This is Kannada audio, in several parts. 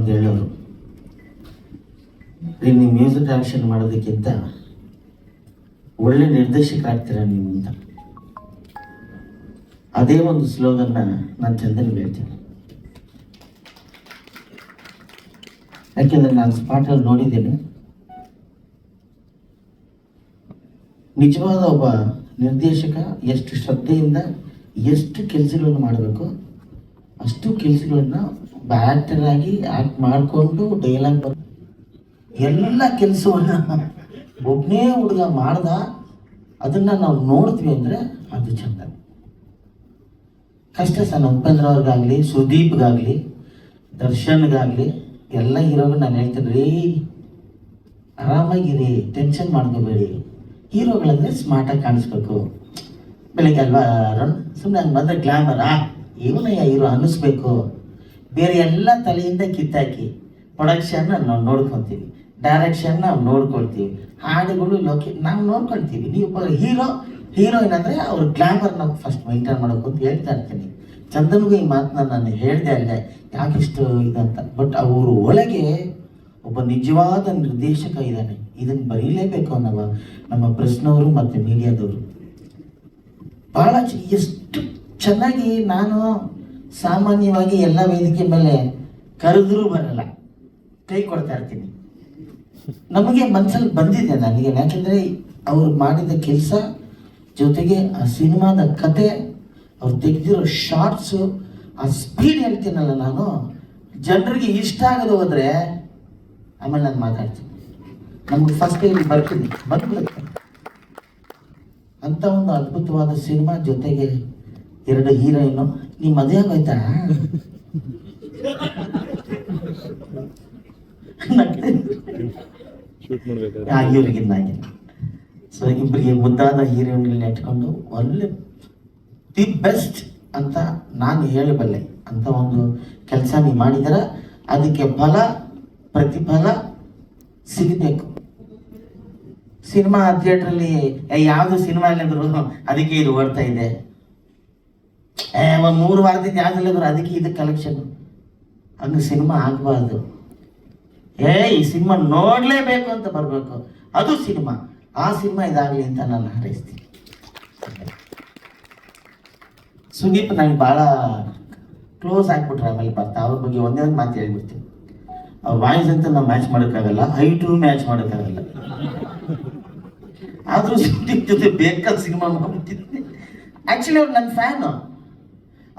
ಒಂದು ಹೇಳೋರು ಈಗ ನೀವು ಮ್ಯೂಸಿಕ್ ಡೈರೆಕ್ಷನ್ ಮಾಡೋದಕ್ಕಿಂತ ಒಳ್ಳೆ ನಿರ್ದೇಶಕರಾಗ್ತೀರಾ ನೀವು ಅಂತ. ಅದೇ ಒಂದು ಸ್ಲೋಗನ್ನ ನಾನು ಚಂದನ್ ಹೇಳ್ತೀನಿ. ಯಾಕೆಂದ್ರೆ ನಾನು ಸ್ಪಾಟಲ್ಲಿ ನೋಡಿದ್ದೇನೆ. ನಿಜವಾದ ಒಬ್ಬ ನಿರ್ದೇಶಕ ಎಷ್ಟು ಶ್ರದ್ಧೆಯಿಂದ ಎಷ್ಟು ಕೆಲಸಗಳನ್ನು ಮಾಡಬೇಕು, ಅಷ್ಟು ಕೆಲಸಗಳನ್ನ ಒಬ್ಬ ಆ್ಯಕ್ಟರ್ ಆಗಿ ಆಕ್ಟ್ ಮಾಡಿಕೊಂಡು ಡೈಲಾಗ್ ಬರ್, ಎಲ್ಲ ಕೆಲಸವನ್ನು ಒಬ್ಬನೇ ಹುಡುಗ ಮಾಡ್ದ, ಅದನ್ನ ನಾವು ನೋಡ್ತೀವಿ ಅಂದರೆ ಅದು ಚಂದ. ಕಷ್ಟ ಸರ್ ಉಪೇಂದ್ರ ಅವ್ರಿಗಾಗಲಿ, ಸುದೀಪ್ಗಾಗಲಿ, ದರ್ಶನ್ಗಾಗಲಿ, ಎಲ್ಲ ಹೀರೋಗಳು ನಾನು ಹೇಳ್ತೀನಿ, ರೀ, ಆರಾಮಾಗಿರಿ, ಟೆನ್ಷನ್ ಮಾಡ್ಕೋಬೇಡಿ. ಹೀರೋಗಳಂದ್ರೆ ಸ್ಮಾರ್ಟಾಗಿ ಕಾಣಿಸ್ಬೇಕು. ಬೆಳಿಗ್ಗೆ ಅಲ್ವಾ, ಅರುಣ್? ಸುಮ್ಮನೆ ಹಂಗೆ ಬಂದರೆ ಗ್ಲಾಮರ್ ಆ? ಇವನಯ್ಯ ಹೀರೋ ಅನ್ನಿಸ್ಬೇಕು. ಬೇರೆ ಎಲ್ಲ ತಲೆಯಿಂದ ಕಿತ್ತಾಕಿ ಪ್ರೊಡಕ್ಷನ್ ನಾವು ನೋಡ್ಕೊತೀವಿ ಡೈರೆಕ್ಷನ್ ನಾವು ನೋಡ್ಕೊಳ್ತೀವಿ, ಹಾಡುಗಳು ಲೋಕೆ ನಾವು ನೋಡ್ಕೊಳ್ತೀವಿ. ನೀವು ಹೀರೋ ಹೀರೋಯಿನ್ ಅಂದರೆ ಅವ್ರ ಗ್ಲಾಮರ್ ನಾವು ಫಸ್ಟ್ ಮೈಂಟೈನ್ ಮಾಡೋಕೆ ಅಂತ ಹೇಳ್ತಾ ಇರ್ತೀನಿ. ಚಂದನ್ಗೂ ಈ ಮಾತನ್ನ ನಾನು ಹೇಳಿದೆ ಅಲ್ಲೇ ಯಾಕಿಷ್ಟು ಇದಂತ ಬಟ್ ಅವರು ಒಳಗೆ ಒಬ್ಬ ನಿಜವಾದ ನಿರ್ದೇಶಕ ಇದ್ದಾನೆ. ಇದನ್ನು ಬರೀಲೇಬೇಕು ಅನ್ನವ ನಮ್ಮ ಪ್ರಶ್ನವರು ಮತ್ತು ಮೀಡಿಯಾದವರು. ಭಾಳ ಎಷ್ಟು ಚೆನ್ನಾಗಿ ನಾನು ಸಾಮಾನ್ಯವಾಗಿ ಎಲ್ಲ ವೇದಿಕೆ ಮೇಲೆ ಕರೆದ್ರೂ ಬರಲ್ಲ. ಕೈ ಕೊಡ್ತಾ ಇರ್ತೀನಿ. ನಮಗೆ ಮನಸ್ಸಲ್ಲಿ ಬಂದಿದೆ ನನಗೆ. ಯಾಕೆಂದರೆ ಅವ್ರು ಮಾಡಿದ ಕೆಲಸ ಜೊತೆಗೆ ಆ ಸಿನಿಮಾದ ಕತೆ, ಅವ್ರು ತೆಗೆದಿರೋ ಶಾರ್ಟ್ಸು ಆ ಸ್ಪೀಡ್ ಹೇಳ್ತೀನಲ್ಲ ನಾನು. ಜನರಿಗೆ ಇಷ್ಟ ಆಗದೆ ಹೋದರೆ ಆಮೇಲೆ ನಾನು ಮಾತಾಡ್ತೀನಿ. ನಮ್ಗೆ ಫಸ್ಟ್ ಇಲ್ಲಿ ಬರ್ತೀನಿ. ಬಂದ್ಬಿಡುತ್ತೆ. ಅಂತ ಒಂದು ಅದ್ಭುತವಾದ ಸಿನಿಮಾ ಜೊತೆಗೆ ಎರಡು ಹೀರೋಯಿನ್ ನೀ ಮದುವೆ ಆಗೋಯ್ತಾ? ಆಗಿಲ್ಲ ಸೊ ಇಬ್ಬರಿಗೆ ಮುದ್ದಾದ ಹೀರೋಯಿನ್ಗಳನ್ನ ಇಟ್ಕೊಂಡು ಒಳ್ಳೆ ದಿ ಬೆಸ್ಟ್ ಅಂತ ನಾನು ಹೇಳಬಲ್ಲೆ. ಅಂತ ಒಂದು ಕೆಲಸ ನೀವು ಮಾಡಿದಾರ. ಅದಕ್ಕೆ ಫಲ ಪ್ರತಿಫಲ ಸಿಗಬೇಕು. ಸಿನಿಮಾ ಥಿಯೇಟ್ರಲ್ಲಿ ಯಾವುದು ಸಿನಿಮಾ ಇಲ್ಲಂದ್ರು ಅದಕ್ಕೆ ಇದು ಓಡ್ತಾ ಇದೆ. ಒಂದ್ ಮೂರು ವಾರದಿಂದ ಯಾವ್ದಿಲ್ಲದ್ರು ಅದಕ್ಕೆ ಇದು ಕಲೆಕ್ಷನ್ ಹಂಗೆ ಸಿನಿಮಾ ಆಗಬಾರ್ದು. ಏ, ಈ ಸಿನಿಮಾ ನೋಡಲೇಬೇಕು ಅಂತ ಬರಬೇಕು. ಅದು ಸಿನಿಮಾ ಆ ಸಿನಿಮಾ ಇದಾಗಲಿ ಅಂತ ನಾನು ಹಾರೈಸ್ತೀನಿ. ಸುದೀಪ್ ನನಗೆ ಭಾಳ ಕ್ಲೋಸ್ ಆಗಿಬಿಟ್ರೆ ಆಮೇಲೆ ಬರ್ತಾ. ಅವ್ರ ಬಗ್ಗೆ ಒಂದೇ ಒಂದು ಮಾತು ಹೇಳ್ಬಿಡ್ತೀನಿ. ಅವ್ರ ವಾಯ್ಸ್ ಅಂತ ನಾವು ಮ್ಯಾಚ್ ಮಾಡೋಕ್ಕಾಗಲ್ಲ ಹೈಟು ಮ್ಯಾಚ್ ಮಾಡೋಕ್ಕಾಗಲ್ಲ. ಆದರೂ ಸುದೀಪ್ ಜೊತೆ ಬೇಕಾದ ಸಿನಿಮಾ ಮಾಡ್ಬಿಟ್ಟಿದ್ದೀನಿ. ಆ್ಯಕ್ಚುಲಿ ಅವ್ರು ನನ್ನ ಫ್ಯಾನು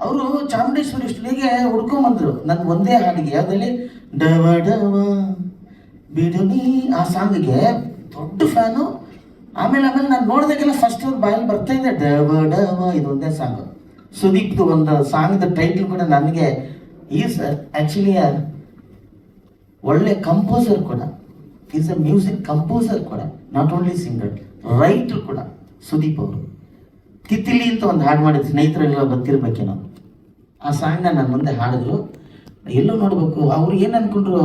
ಅವರು ಚಾಮುಂಡೇಶ್ವರಿ ಸ್ಟುಡಿಯೋಗೆ ಹುಡ್ಕೊಂಬಂದ್ರು ನನ್ನ ಒಂದೇ ಹಾಡಿಗೆ. ಅದರಲ್ಲಿ ಡವ ಡವ ಬಿಡುನಿ ಆ ಸಾಂಗಿಗೆ ದೊಡ್ಡ ಫ್ಯಾನು. ಆಮೇಲೆ ಆಮೇಲೆ ನಾನು ನೋಡಿದಾಗೆಲ್ಲ ಫಸ್ಟ್ ಅವ್ರ ಬಾಯಲ್ಲಿ ಬರ್ತಾ ಇದ್ದೆ ಡವ ಡವ. ಇದು ಒಂದೇ ಸಾಂಗ್. ಸುದೀಪ್ದು ಒಂದು ಸಾಂಗ್ದ ಟೈಟಲ್ ಕೂಡ ನನಗೆ ಈಸ್ ಆ್ಯಕ್ಚುಲಿ ಒಳ್ಳೆ ಕಂಪೋಸರ್ ಕೂಡ. ಈಸ್ ಅ ಮ್ಯೂಸಿಕ್ ಕಂಪೋಸರ್ ಕೂಡ. ನಾಟ್ ಓನ್ಲಿ ಸಿಂಗರ್ ರೈಟರ್ ಕೂಡ. ಸುದೀಪ್ ಅವರು. ಕಿತ್ತಿಲಿ ಅಂತ ಒಂದು ಹಾಡು ಮಾಡಿದ ಸ್ನೇಹಿತರೆಲ್ಲ ಗೊತ್ತಿರ್ಬೇಕೇನೋ. ಆ ಸಾಂಗ್ನ ನನ್ನ ಮುಂದೆ ಹಾಡಿದ್ರು. ಎಲ್ಲೋ ನೋಡಬೇಕು, ಅವ್ರು ಏನು ಅನ್ಕೊಂಡ್ರು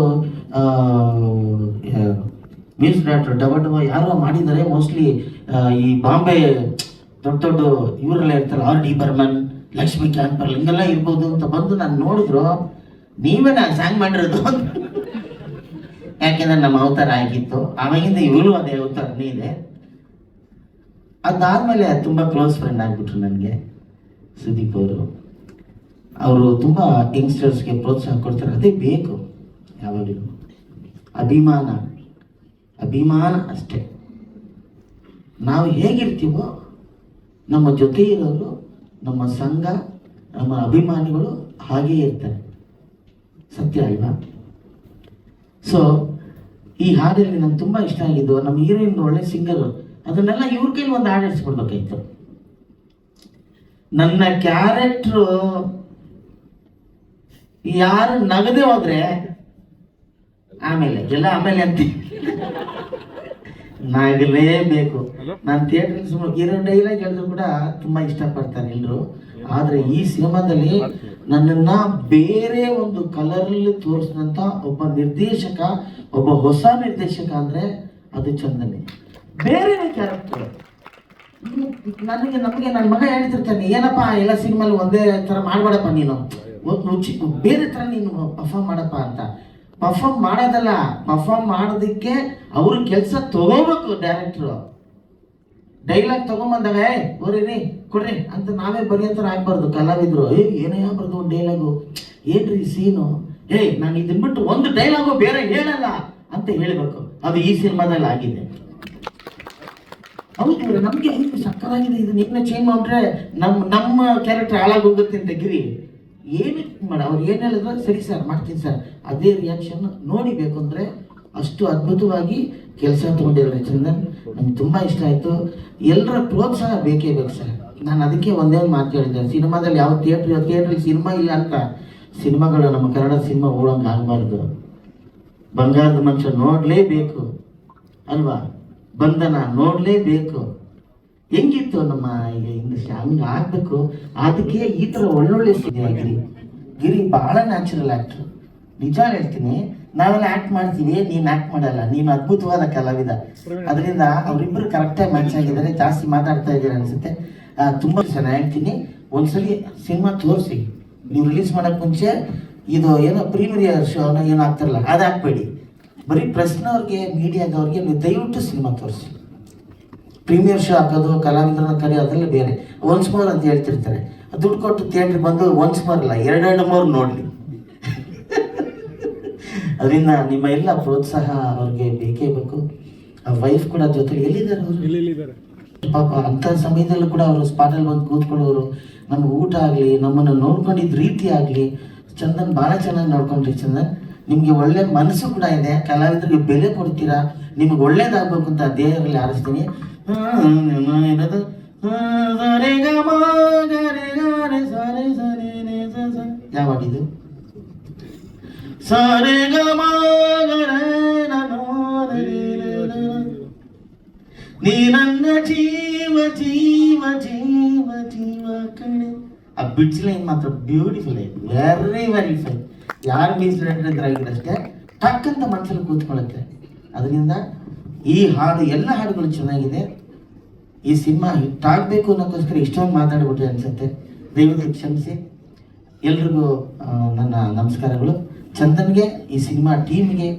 ಮ್ಯೂಸಿಕ್ ಡೈರೆಕ್ಟರ್ ಡಬ ಡಬ ಯಾರೋ ಮಾಡಿದ್ದಾರೆ, ಮೋಸ್ಟ್ಲಿ ಈ ಬಾಂಬೆ ದೊಡ್ಡ ದೊಡ್ಡ ಇವರೆಲ್ಲ ಇರ್ತಾರೆ ಆರ್ ಡಿ ಬರ್ಮನ್, ಲಕ್ಷ್ಮಿ ಕ್ಯಾಂಪರ್ ಹಿಂಗೆಲ್ಲ ಇರ್ಬೋದು ಅಂತ ಬಂದು ನಾನು ನೋಡಿದ್ರು. ನೀವೇ ನಾನು ಸಾಂಗ್ ಮಾಡಿರೋದು ಯಾಕೆಂದ್ರೆ ನಮ್ಮ ಅವತಾರ ಆಗಿತ್ತು. ಆವಾಗಿಂದ ಇವಳು ಅದೇ ಅವತಾರನೇ ಇದೆ. ಅದಾದ್ಮೇಲೆ ತುಂಬ ಕ್ಲೋಸ್ ಫ್ರೆಂಡ್ ಆಗಿಬಿಟ್ರು ನನಗೆ ಸುದೀಪ್ ಅವರು. ಅವರು ತುಂಬ ಯಂಗ್ಸ್ಟರ್ಸ್ಗೆ ಪ್ರೋತ್ಸಾಹ ಕೊಡ್ತಾರೆ. ಅದೇ ಬೇಕು ಯಾವಾಗಲೂ. ಅಭಿಮಾನ. ಅಭಿಮಾನ ಅಷ್ಟೇ. ನಾವು ಹೇಗಿರ್ತೀವೋ, ನಮ್ಮ ಜೊತೆ ಇರೋರು, ನಮ್ಮ ಸಂಘ, ನಮ್ಮ ಅಭಿಮಾನಿಗಳು ಹಾಗೇ ಇರ್ತಾರೆ. ಸತ್ಯ ಅಲ್ವಾ? ಸೊ ಈ ಹಾಡಲ್ಲಿ ನಂಗೆ ತುಂಬ ಇಷ್ಟ ಆಗಿದ್ದು ನಮ್ಮ ಹೀರೋಯಿನ್ ಒಳ್ಳೆ ಸಿಂಗರ್ ಅದನ್ನೆಲ್ಲ ಇವ್ರ ಕೈಲಿ ಒಂದು ಹಾಡು ಇಡ್ಸ್ಕೊಡ್ಬೇಕಾಯ್ತು ನನ್ನ ಕ್ಯಾರೆಕ್ಟ್ರು ಯಾರು ನಗದೆ ಹೋದ್ರೆ ಆಮೇಲೆ ಎಲ್ಲ ಆಮೇಲೆ ಅಂತ. ನಗಲೇಬೇಕು. ನಾನು ಥಿಯೇಟರ್ ಸುಮ್ಮನೆ ಇರೋ ಡೈಲಾಗ್ ಹೇಳಿದ್ರು ಕೂಡ ತುಂಬಾ ಇಷ್ಟಪಡ್ತಾರೆ ಎಲ್ಲರೂ ಆದ್ರೆ ಈ ಸಿನಿಮಾದಲ್ಲಿ ನನ್ನನ್ನ ಬೇರೆ ಒಂದು ಕಲರಲ್ಲಿ ತೋರಿಸಿದಂತ ಒಬ್ಬ ನಿರ್ದೇಶಕ ಒಬ್ಬ ಹೊಸ ನಿರ್ದೇಶಕ ಅಂದ್ರೆ ಅದು ಚಂದನೆ. ಬೇರೆ ಕ್ಯಾರೆಕ್ಟರ್ ನನಗೆ ನಮಗೆ ನನ್ನ ಮಗ ಹೇಳ್ತಿರ್ತಾನೆ ಏನಪ್ಪ ಎಲ್ಲ ಸಿನಿಮಾಲಿ ಒಂದೇ ಥರ ಮಾಡಬೇಡಪ್ಪ ನೀನು. ರುಚಿ ಬೇರೆ ಥರ ನೀನು ಪರ್ಫಾರ್ಮ್ ಮಾಡಪ್ಪ ಅಂತ. ಪರ್ಫಾರ್ಮ್ ಮಾಡೋದಲ್ಲ ಪರ್ಫಾರ್ಮ್ ಮಾಡೋದಕ್ಕೆ ಅವ್ರ ಕೆಲಸ ತಗೋಬೇಕು ಡೈರೆಕ್ಟ್ರು ಡೈಲಾಗ್ ತಗೊಂಬಂದಾಗ ಏ ನೀ, ಕೊಡ್ರಿ ಅಂತ ನಾವೇ ಬರೆಯೋತರ ಆಗ್ಬಾರ್ದು ಕಲಾವಿದ್ರು. ಏ ಆಗ್ಬಾರ್ದು ಒಂದು ಡೈಲಾಗು ಏನ್ರಿ ಸೀನು ಏ, ನಾನು ಇದನ್ನ ಬಿಟ್ಟು ಒಂದು ಡೈಲಾಗು ಬೇರೆ ಹೇಳಲ್ಲ ಅಂತ ಹೇಳಬೇಕು. ಅದು ಈ ಸಿನಿಮಾದಲ್ಲಿ ಆಗಿದೆ. ಹೌದು ನಮಗೆ ಸಕ್ಕರಾಗಿದೆ ಇದು. ನಿನ್ನೆ ಚೇಂಜ್ ಮಾಡ್ರೆ ನಮ್ಮ ನಮ್ಮ ಕ್ಯಾರೆಕ್ಟರ್ ಹಾಳಾಗೋಗುತ್ತೆ ಅಂತ ಗಿರಿ ಏನು ಮಾಡ, ಅವ್ರು ಏನು ಹೇಳಿದ್ರು ಸರಿ ಸರ್, ಮಾಡ್ತೀನಿ ಸರ್. ಅದೇ ರಿಯಾಕ್ಷನ್ ನೋಡಿಬೇಕು ಅಂದರೆ ಅಷ್ಟು ಅದ್ಭುತವಾಗಿ ಕೆಲಸ ತೊಗೊಂಡಿದ್ದಾರೆ ಚಂದನ್. ನಂಗೆ ತುಂಬ ಇಷ್ಟ ಆಯಿತು. ಎಲ್ಲರ ಪ್ರೋತ್ಸಾಹ ಬೇಕೇ ಬೇಕು ಸರ್. ನಾನು ಅದಕ್ಕೆ ಒಂದೇ ಒಂದು ಮಾತು ಹೇಳಿದ್ದೆ ಸಿನಿಮಾದಲ್ಲಿ ಯಾವ ಥಿಯೇಟ್ರ್ ಥಿಯೇಟ್ರಿಗೆ ಸಿನಿಮಾ ಇಲ್ಲ ಅಂತ. ಸಿನಿಮಾಗಳು ನಮ್ಮ ಕನ್ನಡ ಸಿನಿಮಾ ಓಡೋಂಗೆ ಆಗಬಾರ್ದು. ಬಂಗಾರದ ಮನುಷ್ಯ ನೋಡಲೇಬೇಕು. ಅಲ್ವಾ? ಬಂಧನ ನೋಡಲೇಬೇಕು. ಹೆಂಗಿತ್ತು ನಮ್ಮ ಈಗ ಇಂಡಸ್ಟ್ರಿ ಹಂಗೆ ಆಗ್ಬೇಕು ಅದಕ್ಕೆ ಈ ಥರ ಒಳ್ಳೊಳ್ಳೆ ಗಿರಿ ಗಿರಿ ಭಾಳ ನ್ಯಾಚುರಲ್ ಆ್ಯಕ್ಟ್ರು ನಿಜ ಹೇಳ್ತೀನಿ, ನಾವೆಲ್ಲ ಆ್ಯಕ್ಟ್ ಮಾಡ್ತೀವಿ, ನೀನು ಆ್ಯಕ್ಟ್ ಮಾಡಲ್ಲ, ನೀನು ಅದ್ಭುತವಾದ ಕಲಾವಿದ. ಅದರಿಂದ ಅವರಿಬ್ಬರು ಕರೆಕ್ಟಾಗಿ ಮ್ಯಾಚ್ ಆಗಿದ್ದಾರೆ, ಜಾಸ್ತಿ ಮಾತಾಡ್ತಾ ಇದ್ದೀರ ಅನಿಸುತ್ತೆ. ತುಂಬ ಚೆನ್ನಾಗಿ ಹೇಳ್ತೀನಿ. ಒಂದ್ಸಲಿ ಸಿನಿಮಾ ತೋರಿಸಿ. ನೀವು ರಿಲೀಸ್ ಮಾಡೋಕ್ಕೆ ಮುಂಚೆ ಇದು ಏನೋ ಪ್ರೀಮಿಯರ್ ಶೋ ಏನೋ ಆಗ್ತಾರಲ್ಲ ಅದು ಹಾಕ್ಬೇಡಿ ಬರೀ ಪ್ರೆಸ್ನವ್ರಿಗೆ ಮೀಡಿಯಾದವ್ರಿಗೆ ನೀವು ದಯವಿಟ್ಟು ಸಿನಿಮಾ ತೋರಿಸಿ. ಪ್ರೀಮಿಯರ್ ಶೋ ಹಾಕೋದು ಕಲಾವಿದರನ್ನ ಕರೆಯೋದೆಲ್ಲ ಬೇರೆ. ಒನ್ಸ್ ಮೋರ್ ಅಂತ ಹೇಳ್ತಿರ್ತಾರೆ. ದುಡ್ಡು ಕೊಟ್ಟು ಥಿಯೇಟ್ರ್ ಬಂದು ಒನ್ಸ್ ಮೋರ್ ಅಲ್ಲ ಎರಡೆರಡು ಮೋರ್ ನೋಡಲಿ. ಅದರಿಂದ ನಿಮ್ಮ ಎಲ್ಲ ಪ್ರೋತ್ಸಾಹ ಅವ್ರಿಗೆ ಬೇಕೇ ಬೇಕು. ಆ ವೈಫ್ ಕೂಡ ಜೊತೆ ಎಲ್ಲಿದ್ದಾರೆ ಅವರು? ಪಾಪ ಅಂಥ ಸಮಯದಲ್ಲೂ ಕೂಡ ಅವರು ಸ್ಪಾಟಲ್ಲಿ ಬಂದು ಕೂತ್ಕೊಳ್ಳೋರು. ನಮ್ಗೆ ಊಟ ಆಗಲಿ ನಮ್ಮನ್ನು ನೋಡ್ಕೊಂಡಿದ್ದ ರೀತಿ ಆಗಲಿ ಚಂದನ್ ಭಾಳ ಚೆನ್ನಾಗಿ ನೋಡ್ಕೊಂಡ್ರಿ ಚಂದನ್. ನಿಮಗೆ ಒಳ್ಳೆ ಮನಸ್ಸು ಕೂಡ ಇದೆ. ಕಲಾವಿದರಿಗೆ ಬೆಲೆ ಕೊಡ್ತೀರಾ? ನಿಮ್ಗೆ ಒಳ್ಳೇದಾಗಬೇಕು ಅಂತ ದೇಹದಲ್ಲಿ ಆರಿಸ್ತೀನಿ. ಏನದು? ಯಾವಾಗಿದು ಸರಿ ಸರೆ ಗ, ಮ, ಗ, ರೆ ನ ನನ್ನ ಜೀವ ಜೀವ ಜೀವ ಜೀವ ಕಣೆ. ಆ ಬಿಡ್ಸ್ ಲೈನ್ ಮಾತ್ರ ಬ್ಯೂಟಿಫುಲ್ ಐತಿ ವೆರಿ ವೆರಿ ಫೈನ್ ಯಾರು ಮೀಸಲಿದ್ರೆ ಅಷ್ಟೇ ಟಕ್ಕಂತ ಮನಸ್ಸಲ್ಲಿ ಕೂತ್ಕೊಳ್ಳುತ್ತೆ. ಅದರಿಂದ ಈ ಹಾಡು, ಎಲ್ಲ ಹಾಡುಗಳು ಚೆನ್ನಾಗಿದೆ. ಈ ಸಿನಿಮಾ ಹಿಟ್ ಆಗಬೇಕು ಅನ್ನೋಕ್ಕೋಸ್ಕರ ಇಷ್ಟೊಂದು ಮಾತಾಡ್ಬಿಟ್ಟು ಅನ್ಸುತ್ತೆ. ದಯವಿಟ್ಟು ಕ್ಷಮಿಸಿ. ಎಲ್ರಿಗೂ ನನ್ನ ನಮಸ್ಕಾರಗಳು. ಚಂದನ್ಗೆ, ಈ ಸಿನಿಮಾ ಟೀಮ್ಗೆ